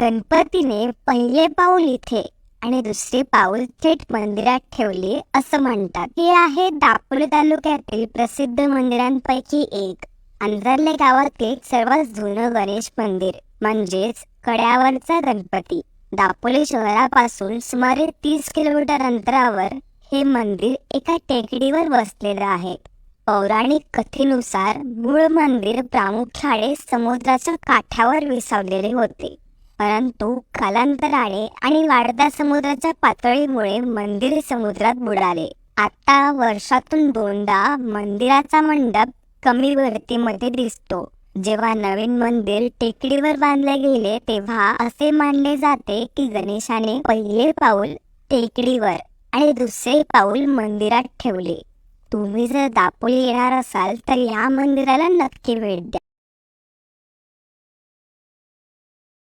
गणपतीने पहिले पाऊल इथे आणि दुसरे पाऊल थेट मंदिरात ठेवले असं म्हणतात. हे आहे दापोली तालुक्यातील प्रसिद्ध मंदिरांपैकी एक. आंधरले गावातील सर्वात जुनं गणेश मंदिर म्हणजेच कड्यावरचा गणपती. दापोली शहरापासून सुमारे तीस किलोमीटर अंतरावर हे मंदिर एका टेकडीवर वसलेलं आहे. पौराणिक कथेनुसार मूळ मंदिर प्रामुख्याने समुद्राच्या काठावर विसावलेले होते. परंतु कालांतराने आणि वाढत्या समुद्राच्या पातळीमुळे मंदिर समुद्रात बुडाले. आता वर्षातून दोनदा मंदिराचा मंडप कमी वरतीमध्ये दिसतो. जेव्हा नवीन मंदिर टेकडीवर बांधले गेले तेव्हा असे मानले जाते की गणेशाने पहिले पाऊल टेकडीवर आणि दुसरे पाऊल मंदिरात ठेवले. तुम्ही जर दापोली येणार असाल तर या मंदिराला नक्की भेट द्या.